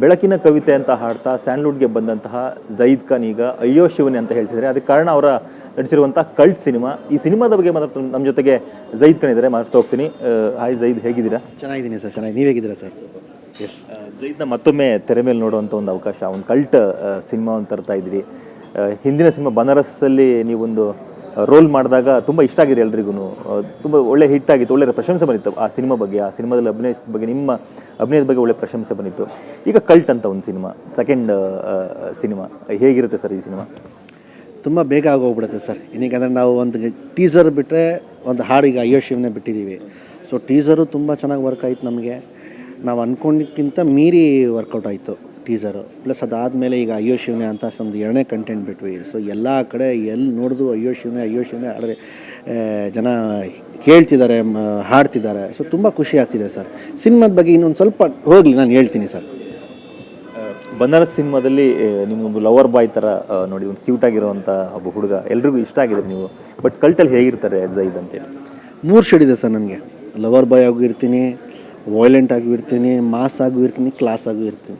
ಬೆಳಕಿನ ಕವಿತೆ ಅಂತ ಹಾಡ್ತಾ ಸ್ಯಾಂಡ್ಲ್ವುಡ್ಗೆ ಬಂದಂತಹ ಜೈದ್ ಖಾನ್ ಈಗ ಅಯ್ಯೋ ಶಿವನಿ ಅಂತ ಹೇಳ್ತಿದ್ದಾರೆ ಅದಕ್ಕೆ ಕಾರಣ ಅವರ ನಟಿಸಿರುವಂಥ ಕಲ್ಟ್ ಸಿನಿಮಾ. ಈ ಸಿನಿಮಾದ ಬಗ್ಗೆ ಮಾತ್ರ ನಮ್ಮ ಜೊತೆಗೆ ಜೈದ್ ಖಾನ್ ಇದ್ದಾರೆ. ಮಾತಾಡ್ತಾ ಹೋಗ್ತೀನಿ ಹಾಯ್ ಜೈದ್ ಹೇಗಿದ್ದೀರಾ? ಚೆನ್ನಾಗಿದ್ದೀನಿ ಸರ್ ಚೆನ್ನಾಗಿ ನೀವು ಹೇಗಿದ್ದೀರಾ ಸರ್? ಎಸ್ ಜೈದ್ನ ಮತ್ತೊಮ್ಮೆ ತೆರೆ ಮೇಲೆ ನೋಡುವಂಥ ಒಂದು ಅವಕಾಶ ಒಂದು ಕಲ್ಟ್ ಸಿನಿಮಾವನ್ನು ತರ್ತಾ ಇದ್ದೀರಿ ಹಿಂದಿನ ಸಿನಿಮಾ ಬನಾರಸ್ಸಲ್ಲಿ ನೀವೊಂದು ರೋಲ್ ಮಾಡಿದಾಗ ತುಂಬ ಇಷ್ಟ ಆಗಿದೆ ಎಲ್ರಿಗೂ ತುಂಬ ಒಳ್ಳೆ ಹಿಟ್ ಆಗಿತ್ತು, ಒಳ್ಳೆ ಪ್ರಶಂಸೆ ಬಂದಿತ್ತು. ಆ ಸಿನಿಮಾ ಬಗ್ಗೆ, ಆ ಸಿನಿಮಾದಲ್ಲಿ ಅಭಿನಯಿಸಿದ ಬಗ್ಗೆ, ನಿಮ್ಮ ಅಭಿನಯದ ಬಗ್ಗೆ ಒಳ್ಳೆ ಪ್ರಶಂಸೆ ಬಂದಿತ್ತು. ಈಗ ಕಲ್ಟ್ ಅಂತ ಒಂದು ಸಿನಿಮಾ ಸೆಕೆಂಡ್ ಸಿನಿಮಾ, ಹೇಗಿರುತ್ತೆ ಸರ್ ಈ ಸಿನಿಮಾ? ತುಂಬ ಬೇಗ ಆಗೋಗ್ಬಿಡುತ್ತೆ ಸರ್. ಏನಕ್ಕೆ ನಾವು ಒಂದು ಟೀಸರ್ ಬಿಟ್ಟರೆ ಒಂದು ಹಾಡಿಗೆ ಅಯ್ಯೋ ಶಿವನೇ ಬಿಟ್ಟಿದ್ದೀವಿ. ಸೊ ಟೀಸರು ತುಂಬ ಚೆನ್ನಾಗಿ ವರ್ಕ್ ಆಯಿತು ನಮಗೆ. ನಾವು ಅಂದ್ಕೊಂಡಿದ್ದಕ್ಕಿಂತ ಮೀರಿ ವರ್ಕೌಟ್ ಆಯಿತು. ಟೀಸರು ಪ್ಲಸ್ ಅದಾದಮೇಲೆ ಈಗ ಅಯ್ಯೋ ಶಿವನೇ ಅಂತ ಒಂದು ಎರಡನೇ ಕಂಟೆಂಟ್ ಬಿಟ್ವಿ. ಸೊ ಎಲ್ಲ ಕಡೆ ಎಲ್ಲಿ ನೋಡಿದ್ರು ಅಯ್ಯೋ ಶಿವನೇ ಅಯ್ಯೋ ಶಿವನೇ ಆದರೆ ಜನ ಕೇಳ್ತಿದ್ದಾರೆ ಹಾಡ್ತಿದ್ದಾರೆ. ಸೊ ತುಂಬ ಖುಷಿ ಆಗ್ತಿದೆ ಸರ್. ಸಿನಿಮಾದ ಬಗ್ಗೆ ಇನ್ನೊಂದು ಸ್ವಲ್ಪ ಹೋಗಲಿ ನಾನು ಹೇಳ್ತೀನಿ ಸರ್. ಬನಾರಸ್ ಸಿನಿಮಾದಲ್ಲಿ ನಿಮಗೊಂದು ಲವರ್ ಬಾಯ್ ಥರ ನೋಡಿ ಒಂದು ಕ್ಯೂಟ್ ಆಗಿರುವಂಥ ಒಬ್ಬ ಹುಡುಗ. ಎಲ್ರಿಗೂ ಇಷ್ಟ ಆಗಿದೆ ನೀವು. ಬಟ್ ಕಲ್ಟಲ್ಲಿ ಹೇಗಿರ್ತಾರೆ ಜೈದ್ ಅಂತೇಳಿ ಮೂರು ಶೇಡ್ ಇದೆ ಸರ್ ನನಗೆ. ಲವರ್ ಬಾಯ್ ಆಗೂ ಇರ್ತೀನಿ ವೈಲೆಂಟ್ ಆಗೂ ಇರ್ತೀನಿ ಮಾಸ್ ಆಗೂ ಇರ್ತೀನಿ ಕ್ಲಾಸ್ ಆಗೂ ಇರ್ತೀನಿ.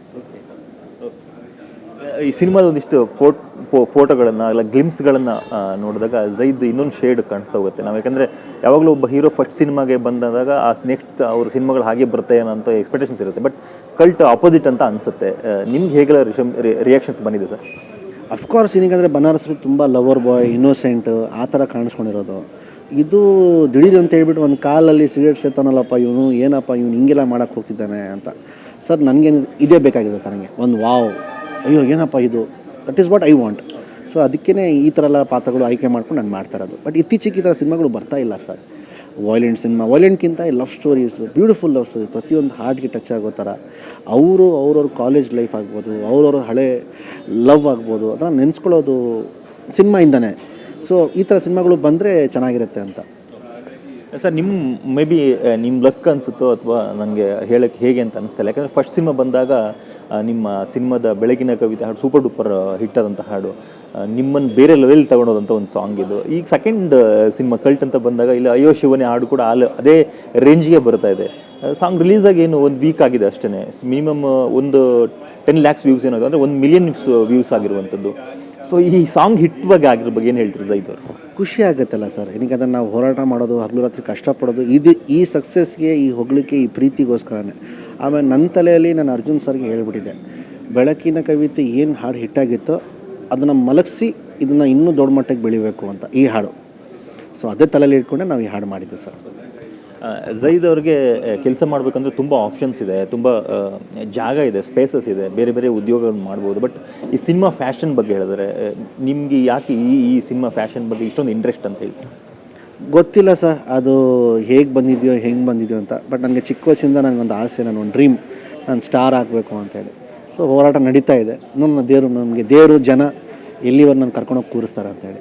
ಈ ಸಿನಿಮಾದ ಒಂದಿಷ್ಟು ಫೋಟ್ ಫೋಟೋಗಳನ್ನು ಇಲ್ಲ ಗ್ಲಿಮ್ಸ್ಗಳನ್ನು ನೋಡಿದಾಗ ಜೈದ್ ಇನ್ನೊಂದು ಶೇಡ್ ಕಾಣಿಸ್ತಾ ಹೋಗುತ್ತೆ. ನಾವು ಯಾಕಂದರೆ ಯಾವಾಗಲೂ ಒಬ್ಬ ಹೀರೋ ಫಸ್ಟ್ ಸಿನಿಮಾಗೆ ಬಂದಾಗ ಆ ನೆಕ್ಸ್ಟ್ ಅವ್ರ ಸಿನಿಮಾಗಳು ಹಾಗೆ ಬರುತ್ತೆ ಅಂತ ಎಕ್ಸ್ಪೆಕ್ಟೇಷನ್ಸ್ ಇರುತ್ತೆ. ಬಟ್ ಕಲ್ಟ್ ಆಪೋಸಿಟ್ ಅಂತ ಅನಿಸುತ್ತೆ. ನಿಮ್ಗೆ ಹೇಗೆಲ್ಲ ರಿಯಾಕ್ಷನ್ಸ್ ಬಂದಿದೆ ಸರ್? ಅಫ್ಕೋರ್ಸ್ ಏನಕ್ಕಂದರೆ ಬನಾರಸ್ ತುಂಬ ಲವರ್ ಬಾಯ್ ಇನ್ನೋಸೆಂಟ್ ಆ ಥರ ಕಾಣಿಸ್ಕೊಂಡಿರೋದು. ಇದು ದಿಢೀರ್ ಅಂತ ಹೇಳ್ಬಿಟ್ಟು ಒಂದು ಕಾಲಲ್ಲಿ ಸಿಗರೇಟ್ ಸೇತಾನಲ್ಲಪ್ಪ ಇವನು, ಏನಪ್ಪ ಇವನು ಹಿಂಗೆಲ್ಲ ಮಾಡೋಕ್ಕೆ ಹೋಗ್ತಿದ್ದಾನೆ ಅಂತ. ಸರ್, ನನಗೇನು, ಇದೇ ಬೇಕಾಗಿದೆ ಸರ್ ನನಗೆ ಒಂದು ವಾವ್ ಅಯ್ಯೋ, ಏನಪ್ಪ ಇದು? That is what I want so ಅದಕ್ಕೇ ಈ ಥರ ಎಲ್ಲ ಪಾತ್ರಗಳು ಆಯ್ಕೆ ಮಾಡ್ಕೊಂಡು ನಾನು ಮಾಡ್ತಾ ಇರೋದು ಬಟ್ ಇತ್ತೀಚೆಗೆ ಈ ಥರ ಸಿನಿಮಾಗಳು ಬರ್ತಾ ಇಲ್ಲ sir. Violent cinema ವೈಲೆಂಟ್ಗಿಂತ love stories beautiful love stories ಪ್ರತಿಯೊಂದು ಹಾರ್ಟ್ಗೆ ಟಚ್ ಆಗೋ ಥರ, ಅವರು ಅವ್ರವ್ರ ಕಾಲೇಜ್ ಲೈಫ್ ಆಗ್ಬೋದು, ಅವ್ರವ್ರ ಹಳೆ ಲವ್ ಆಗ್ಬೋದು, ಅದನ್ನು ನೆನೆಸ್ಕೊಳ್ಳೋದು ಸಿನಿಮಾಯಿಂದನೇ ಸೊ ಈ ಥರ ಸಿನಿಮಾಗಳು ಬಂದರೆ ಚೆನ್ನಾಗಿರುತ್ತೆ ಅಂತ. ಸರ್ ನಿಮ್ಮ ಮೇ ಬಿ ನಿಮ್ಮ ಲಕ್ ಅನಿಸುತ್ತೋ ಅಥವಾ ನನಗೆ ಹೇಳಕ್ಕೆ ಹೇಗೆ ಅಂತ ಅನಿಸ್ತಿಲ್ಲ ಯಾಕಂದರೆ ಫಸ್ಟ್ ಸಿನಿಮಾ ಬಂದಾಗ ನಿಮ್ಮ ಸಿನಿಮಾದ ಬೆಳಗಿನ ಕವಿತೆ ಹಾಡು ಸೂಪರ್ ಡೂಪರ್ ಹಿಟ್ ಆದಂಥ ಹಾಡು ನಿಮ್ಮನ್ನು ಬೇರೆ ಲೆವೆಲ್ ತಗೊಳೋದಂಥ ಒಂದು ಸಾಂಗ್ ಇದು. ಈಗ ಸೆಕೆಂಡ್ ಸಿನಿಮಾ ಕಲ್ಟ್ ಅಂತ ಬಂದಾಗ, ಇಲ್ಲಿ ಅಯ್ಯೋ ಶಿವನೇ ಹಾಡು ಕೂಡ ಅಲ್ಲಿ ಅದೇ ರೇಂಜ್ಗೆ ಬರ್ತಾ ಇದೆ. ಸಾಂಗ್ ರಿಲೀಸ್ ಆಗಿ ಏನು ಒಂದು ವೀಕ್ ಆಗಿದೆ ಅಷ್ಟೇ ಮಿನಿಮಮ್ ಒಂದು ಟೆನ್ ಲ್ಯಾಕ್ಸ್ ವ್ಯೂಸ್ ಏನೋ ಅಂದರೆ ಒಂದು ಮಿಲಿಯನ್ ವ್ಯೂಸ್ ಆಗಿರುವಂಥದ್ದು ಸೊ ಈ ಸಾಂಗ್ ಹಿಟ್ ಬಗ್ಗೆ ಆಗಿರೋ ಬಗ್ಗೆ ಏನು ಹೇಳ್ತೀರಿ ಜೈದ್ ಅವರು? ಖುಷಿ ಆಗುತ್ತಲ್ಲ ಸರ್ ಏನಕ್ಕೆ ಅದನ್ನು ನಾವು ಹೋರಾಟ ಮಾಡೋದು, ಹಗಲು ರಾತ್ರಿ ಕಷ್ಟಪಡೋದು, ಇದು ಈ ಸಕ್ಸಸ್ಗೆ ಈ ಹೊಗಳಿಕೆ ಈ ಪ್ರೀತಿಗೋಸ್ಕರನೇ. ಆಮೇಲೆ ನನ್ನ ತಲೆಯಲ್ಲಿ ನಾನು ಅರ್ಜುನ್ ಸರ್ಗೆ ಹೇಳಿಬಿಟ್ಟಿದ್ದೆ. ಬೆಳಕಿನ ಕವಿತೆ ಏನು ಹಾಡು ಹಿಟ್ಟಾಗಿತ್ತೋ ಅದನ್ನು ಮಲಗಿಸಿ, ಇದನ್ನು ಇನ್ನೂ ದೊಡ್ಡ ಮಟ್ಟಕ್ಕೆ ಬೆಳಿಬೇಕು ಅಂತ ಈ ಹಾಡು. ಸೊ ಅದೇ ತಲೆಯಲ್ಲಿ ಇಟ್ಕೊಂಡೆ ನಾವು ಈ ಹಾಡು ಮಾಡಿದ್ದು ಸರ್ ಜೈದ್ ಅವ್ರಿಗೆ ಕೆಲಸ ಮಾಡಬೇಕಂದ್ರೆ ತುಂಬ ಆಪ್ಷನ್ಸ್ ಇದೆ, ತುಂಬ ಜಾಗ ಇದೆ ಸ್ಪೇಸಸ್ ಇದೆ, ಬೇರೆ ಬೇರೆ ಉದ್ಯೋಗಗಳನ್ನು ಮಾಡ್ಬೋದು. ಬಟ್ ಈ ಸಿನಿಮಾ ಫ್ಯಾಷನ್ ಬಗ್ಗೆ ಹೇಳಿದ್ರೆ ನಿಮಗೆ ಯಾಕೆ ಈ ಈ ಸಿನಿಮಾ ಫ್ಯಾಷನ್ ಬಗ್ಗೆ ಇಷ್ಟೊಂದು ಇಂಟ್ರೆಸ್ಟ್ ಅಂತ ಹೇಳಿ ಗೊತ್ತಿಲ್ಲ ಸರ್, ಅದು ಹೇಗೆ ಬಂದಿದೆಯೋ, ಹೆಂಗೆ ಬಂದಿದೆಯೋ ಅಂತ. ಬಟ್ ನನಗೆ ಚಿಕ್ಕ ವಯಸ್ಸಿಂದ ನನಗೊಂದು ಆಸೆ ನಾನು ಒಂದು ಡ್ರೀಮ್ ನಾನು ಸ್ಟಾರ್ ಆಗಬೇಕು ಅಂತೇಳಿ ಸೊ ಹೋರಾಟ ನಡೀತಾ ಇದೆ. ನನ್ನ ದೇವರು, ನನಗೆ ದೇವರು, ಜನ ಎಲ್ಲಿವರೆ ನಾನು ಕರ್ಕೊಂಡೋಗಿ ಕೂರಿಸ್ತಾರೆ ಅಂತೇಳಿ